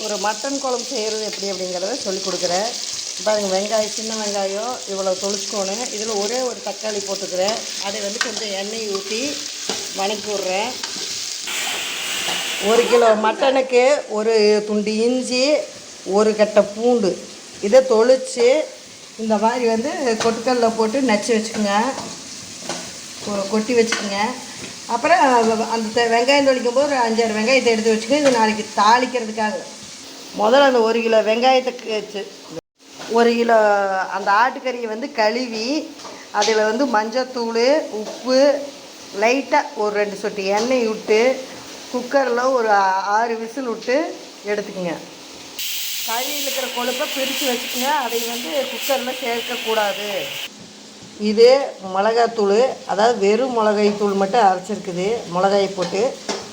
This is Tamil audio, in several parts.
ஒரு மட்டன் குழம்பு செய்கிறது எப்படி அப்படிங்கிறத சொல்லிக் கொடுக்குறேன். பாருங்க வெங்காயம் சின்ன வெங்காயம் இவ்வளோ தொளிச்சுக்கோணும் இதில் ஒரே ஒரு தக்காளி போட்டுக்கிறேன். அதை வந்து கொஞ்சம் எண்ணெய் ஊற்றி வணக்கி விட்றேன் ஒரு கிலோ மட்டனுக்கு ஒரு துண்டு இஞ்சி ஒரு கட்டை பூண்டு. இதை தொளிச்சு இந்த மாதிரி வந்து கொட்டுக்கல்ல போட்டு நச்சு வச்சுக்கோங்க. ஒரு கொட்டி வச்சுக்கோங்க. அப்புறம் அந்த வெங்காயம் தொளிக்கும் போது ஒரு அஞ்சாறு வெங்காயத்தை எடுத்து வச்சுக்கோங்க. இது நாளைக்கு தாளிக்கிறதுக்காக. முதல்ல அந்த ஒரு கிலோ வெங்காயத்துக்கு வச்சு ஒரு கிலோ அந்த ஆட்டுக்கறியை வந்து கழுவி அதில் வந்து மஞ்சத்தூள் உப்பு லைட்டாக ஒரு ரெண்டு சொட்டு எண்ணெய் விட்டு குக்கரில் ஒரு ஆறு விசில் விட்டு எடுத்துக்கோங்க. கழுவியில் இருக்கிற கொழுப்பை பிரித்து வச்சுக்கோங்க. அதை வந்து குக்கரில் சேர்க்கக்கூடாது இது மிளகாத்தூள் அதாவது வெறும் மிளகாய் தூள் மட்டும் அரைச்சிருக்குது. மிளகாய் போட்டு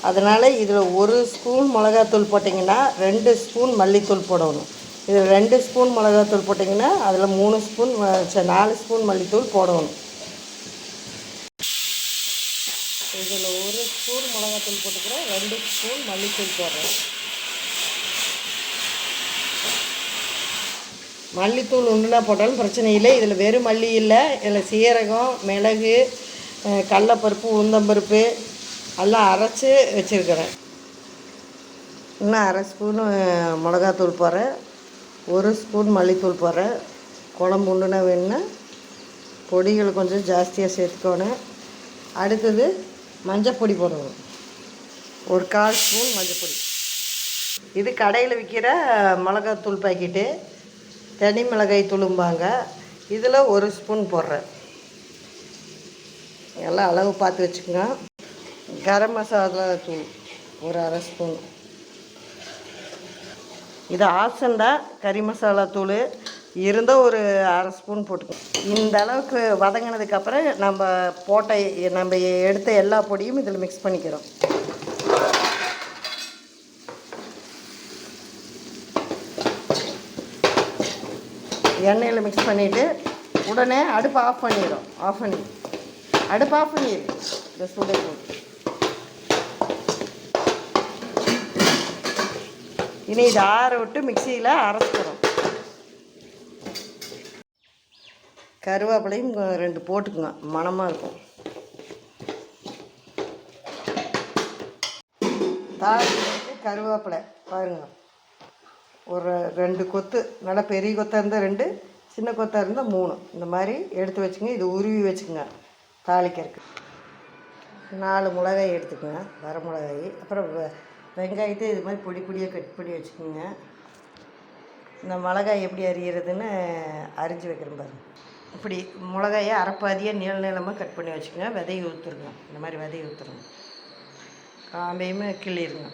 அதனால் இதில் ஒரு ஸ்பூன் மிளகாத்தூள் போட்டிங்கன்னா ரெண்டு ஸ்பூன் மல்லித்தூள் போடணும். இதில் ரெண்டு ஸ்பூன் மிளகாத்தூள் போட்டிங்கன்னா அதில் மூணு ஸ்பூன் நாலு ஸ்பூன் மல்லித்தூள் போடணும். இதில் ஒரு ஸ்பூன் மிளகாத்தூள் போட்டுக்கிறேன் ரெண்டு ஸ்பூன் மல்லித்தூள் போடுறேன். மல்லித்தூள் ஒன்றுனா போட்டாலும் பிரச்சனை இல்லை. இதில் வெறும் மல்லி இல்லை. இதில் சீரகம் மிளகு கடலப்பருப்பு உளுந்தம்பருப்பு எல்லாம் அரைச்சி வச்சுருக்கிறேன். இன்னும் அரை ஸ்பூனு மிளகாத்தூள் போடுறேன். ஒரு ஸ்பூன் மல்லித்தூள் போகிறேன் குழம்பு உண்டுனா வேணும்னா பொடிகள் கொஞ்சம் ஜாஸ்தியாக சேர்த்துக்கோணும். அடுத்தது மஞ்சப்பொடி போடணும். ஒரு கால் ஸ்பூன் மஞ்சப்பொடி இது கடையில் விற்கிற மிளகாத்தூள் பாக்கெட்டு. தனி மிளகாய் தூளும்பாங்க இதில் ஒரு ஸ்பூன் போடுறேன். எல்லாம் அளவு பார்த்து வச்சுக்கோங்க. கரம் மசாலா தூள் ஒரு அரை ஸ்பூன். இது ஆசண்டா கறி மசாலா தூள் இருந்தால் ஒரு அரை ஸ்பூன் போட்டுக்கணும் இந்த அளவுக்கு வதங்கினதுக்கப்புறம் நம்ம போட்ட நம்ம எடுத்த எல்லா பொடியும் இதில் மிக்ஸ் பண்ணிக்கிறோம். எண்ணெயில் மிக்ஸ் பண்ணிவிட்டு உடனே அடுப்பு ஆஃப் பண்ணிடும் ஆஃப் பண்ணி அடுப்பு ஆஃப் பண்ணிடு. இந்த சுடை போட்டு. இனி இதை ஆற விட்டு மிக்சியில் அரைச்சிக்கிறோம். கருவேப்பிலையும் ரெண்டு போட்டுக்குங்க. மணமாக இருக்கும். தாளிக்கு கருவேப்பிலை பாருங்க. ஒரு ரெண்டு கொத்து நல்லா பெரிய கொத்தாக இருந்தால் ரெண்டு சின்ன கொத்தாக இருந்தால் மூணு. இந்த மாதிரி எடுத்து வச்சுங்க. இது உருவி வச்சுக்கோங்க தாளிக்கிறதுக்கு. நாலு மிளகாய் எடுத்துக்கோங்க. வர மிளகாய். அப்புறம் வெங்காயத்தை இது மாதிரி பொடி பொடியாக கட் பண்ணி வச்சுக்கோங்க. இந்த மிளகாய் எப்படி அரிகிறதுன்னு அரிஞ்சு வைக்கிறேன் பாருங்கள் இப்படி மிளகாயை அரைப்பாதியாக நீள நீளமாக கட் பண்ணி வச்சுக்கோங்க. விதையை ஊற்றுருங்க இந்த மாதிரி விதையை ஊற்றுருங்க காம்பையுமே கிள்ளிருங்க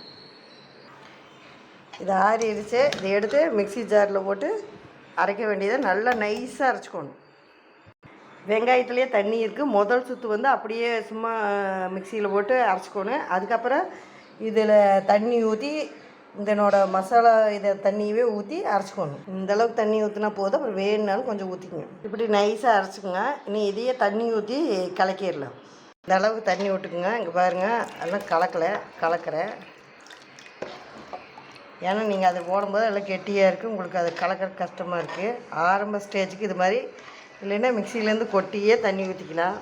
இது ஆறிடுச்சு. இதை எடுத்து மிக்ஸி ஜாரில் போட்டு அரைக்க வேண்டியதை நல்லா நைஸாக அரைச்சிக்கணும். வெங்காயத்துலேயே தண்ணி இருக்குது முதல் சுத்து வந்து அப்படியே சும்மா மிக்சியில் போட்டு அரைச்சிக்கணும். அதுக்கப்புறம் இதில் தண்ணி ஊற்றி இதனோட மசாலா இதை தண்ணியவே ஊற்றி அரைச்சிக்கணும். இந்த அளவுக்கு தண்ணி ஊற்றினா போதும். அப்புறம் வேணுனாலும் கொஞ்சம் ஊற்றிக்கங்க இப்படி நைஸாக அரைச்சிக்கோங்க. இனி இதையே தண்ணி ஊற்றி கலக்கிடலாம். இந்த அளவுக்கு தண்ணி விட்டுக்குங்க இங்கே பாருங்கள் எல்லாம் கலக்கலை. கலக்கிறேன் ஏன்னா நீங்கள் அதை போடும்போது எல்லாம் கெட்டியாக இருக்குது உங்களுக்கு அது கலக்கிற கஷ்டமாக இருக்குது ஆரம்ப ஸ்டேஜுக்கு இது மாதிரி இல்லைன்னா மிக்சிலேருந்து கொட்டியே தண்ணி ஊற்றிக்கலாம்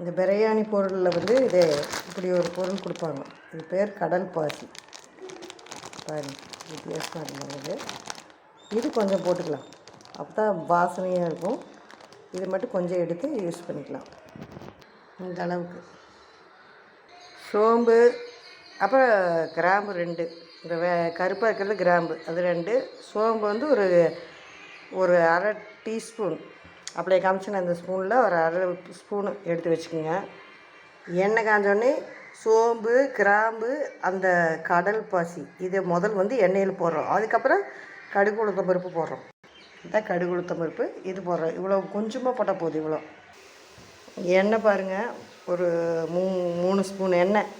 இந்த பிரியாணி பொருளில் வந்து இது இப்படி ஒரு பொருள் கொடுப்பாங்க. இது பேர் கடல் பாசி. பாருங்க வித்தியாசமாக இருந்தது இது கொஞ்சம் போட்டுக்கலாம். அப்போ தான் வாசனையாக இருக்கும். இது மட்டும் கொஞ்சம் எடுத்து யூஸ் பண்ணிக்கலாம். இந்த அளவுக்கு. சோம்பு அப்புறம் கிராம்பு ரெண்டு. இந்த வே கருப்பாக இருக்கிறது கிராம்பு. அது ரெண்டு. சோம்பு வந்து ஒரு ஒரு அரை டீஸ்பூன். அப்படியே காமிச்சின அந்த ஸ்பூனில் ஒரு அரை ஸ்பூனு எடுத்து வச்சுக்கோங்க. எண்ணெய் காஞ்சோடனே சோம்பு கிராம்பு அந்த கடல் பாசி இதை முதல் வந்து எண்ணெயில் போடுறோம். அதுக்கப்புறம் கடுகு உளுத்தம் பருப்பு போடுறோம். இதான் கடுகு உளுத்தம் பருப்பு இது போடுறோம். இவ்வளோ கொஞ்சமாக போட்டால் போதும் இவ்வளோ எண்ணெய் பாருங்கள் ஒரு மூ மூணு ஸ்பூன் எண்ணெய்.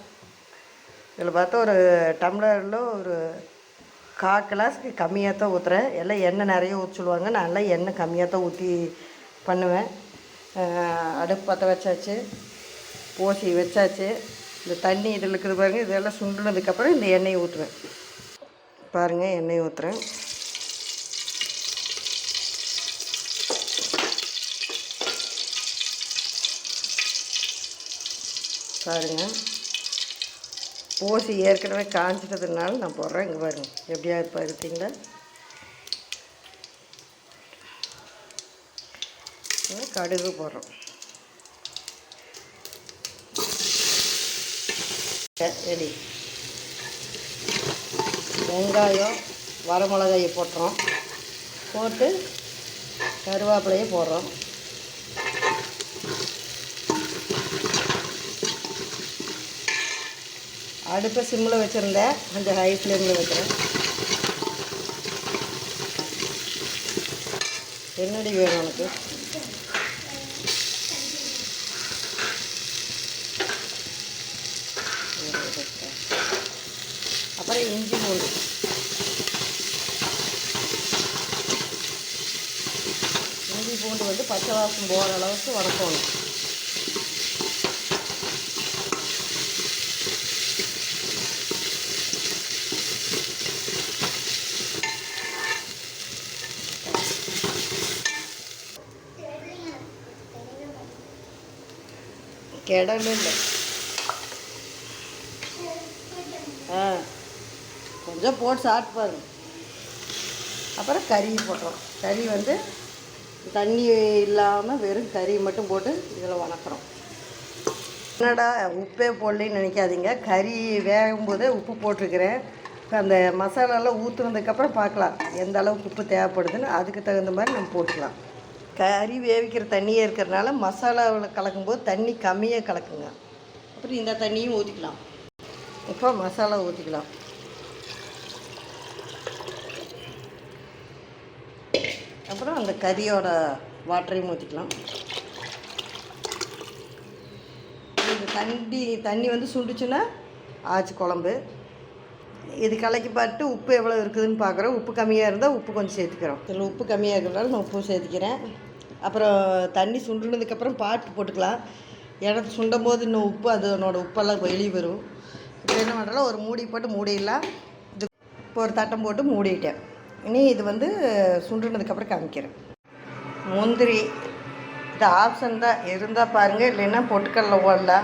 இதில் பார்த்தா ஒரு டம்ளரில் ஒரு கால் கிளாஸ்க்கு கம்மியாக தான் ஊற்றுறேன் எல்லாம் எண்ணெய் நிறைய ஊற்றி சொல்லுவாங்க. நான் எல்லாம் எண்ணெய் கம்மியாக தான் ஊற்றி பண்ணுவேன். அடுப்பு பற்ற வச்சாச்சு பூசி வச்சாச்சு. இந்த தண்ணி இதில் இருக்குது பாருங்கள் இதெல்லாம் சுண்டுனதுக்கப்புறம் இந்த எண்ணெயை ஊற்றுவேன். பாருங்கள் எண்ணெய் ஊற்றுறேன். பாருங்கள் பூசி ஏற்கனவே காஞ்சிட்டதுனால நான் போடுறேன். இங்கே பாருங்கள் எப்படியா இருப்பா இருக்கீங்களா கடுகு போடுறோம். ரெடி. வெங்காயம் வரமிளகாயை போட்டுறோம். போட்டு கருவேப்பிலையை போடுறோம். அடுப்பை சிம்மில் வச்சுருந்தேன் கொஞ்சம் ஹை ஃப்ளேமில் வைக்கிறேன். என்னடி வேணும் உனக்கு? அப்புறம் இஞ்சி பூண்டு இஞ்சி பூண்டு வந்து பச்சை வாசம் போகிற அளவுக்கு வதக்கணும் கிடமே இல்லை ஆ கொஞ்சம் போட்டு சாப்பிட்டு பாருங்க. அப்புறம் கறி போட்டுறோம். கறி வந்து தண்ணி இல்லாமல் வெறும் கறி மட்டும் போட்டு இதில் வணக்கிறோம். என்னடா உப்பே போடலன்னு நினைக்காதீங்க. கறி வேகும் போதே உப்பு போட்டிருக்கிறேன். அந்த மசாலாலாம் ஊற்றுனதுக்கப்புறம் பார்க்கலாம். எந்த அளவுக்கு உப்பு தேவைப்படுதுன்னு அதுக்கு தகுந்த மாதிரி நம்ம போட்டுக்கலாம். கறி வேவிக்கிற தண்ணியே இருக்கிறனால மசாலாவில் கலக்கும்போது தண்ணி கம்மியாக கலக்குங்க. அப்புறம் இந்த தண்ணியும் ஊற்றிக்கலாம் இப்போ மசாலா ஊற்றிக்கலாம் அப்புறம் அந்த கறியோட வாட்டரையும் ஊற்றிக்கலாம் இந்த தண்ணி தண்ணி வந்து சுண்டுச்சுன்னா ஆச்சு குழம்பு. இது கலக்கி பார்த்துட்டு உப்பு எவ்வளோ இருக்குதுன்னு பார்க்குறோம். உப்பு கம்மியாக இருந்தால் உப்பு கொஞ்சம் சேர்த்துக்கிறோம். இதில் உப்பு கம்மியாக இருக்கிறதால நான் உப்பு சேர்த்துக்கிறேன். அப்புறம் தண்ணி சுண்டுனதுக்கப்புறம் பாட்டு போட்டுக்கலாம். இடத்து சுண்டும் போது இன்னும் உப்பு அதனோட உப்பெல்லாம் வெளியே வரும். இப்போ என்ன பண்ணுறோம் ஒரு மூடி போட்டு மூடிடலாம். இது இப்போ ஒரு தட்டம் போட்டு மூடிட்டேன். இனி இது வந்து சுண்டுனதுக்கப்புறம் காமிக்கிறேன். முந்திரி இது ஆப்ஷன் தான். இருந்தால் பாருங்கள் இல்லைன்னா பொட்டுக்கடலை ஓடலாம்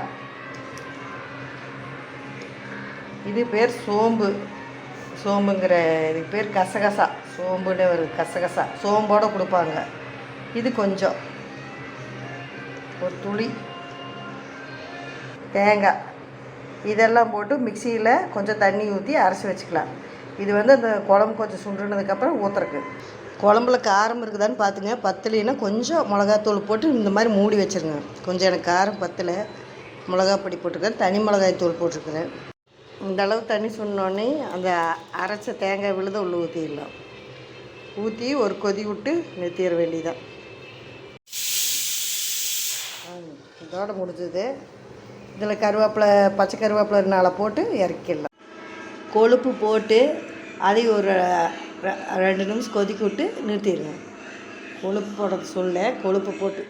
இது பேர் சோம்பு. சோம்புங்கிற இதுக்கு பேர் கசகசா. சோம்புன்னு ஒரு கசகசா. சோம்போடு கொடுப்பாங்க. இது கொஞ்சம். ஒரு துளி. தேங்காய். இதெல்லாம் போட்டு மிக்சியில் கொஞ்சம் தண்ணி ஊற்றி அரைச்சி வச்சுக்கலாம். இது வந்து அந்த குழம்பு கொஞ்சம் சுண்டுனதுக்கப்புறம் ஊற்றுறக்கு குழம்புல காரம் இருக்குதான்னு பார்த்துங்க பத்தலைன்னா கொஞ்சம் மிளகாத்தூள் போட்டு இந்த மாதிரி மூடி வச்சுருங்க. கொஞ்சம் எனக்கு காரம் பத்தலை. மிளகா பொடி போட்டிருக்கேன் தனி மிளகாய் தூள் போட்டிருக்கிறேன் இந்த அளவு தண்ணி சொன்னோடனே அந்த அரைச்ச தேங்காய் விழுத உள்ள ஊற்றிடலாம் ஊற்றி ஒரு கொதி விட்டு நிறுத்திட வேண்டியதான் இதோட முடிஞ்சது. இதில் கருவேப்பிலை பச்சை கருவேப்பிலை நாளை போட்டு இறக்கிடலாம். கொழுப்பு போட்டு அதை ஒரு ரெண்டு நிமிஷம் கொதிக்க விட்டு நிறுத்திடுவேன் கொழுப்பு போடுறது சொல்ல கொழுப்பு போட்டு.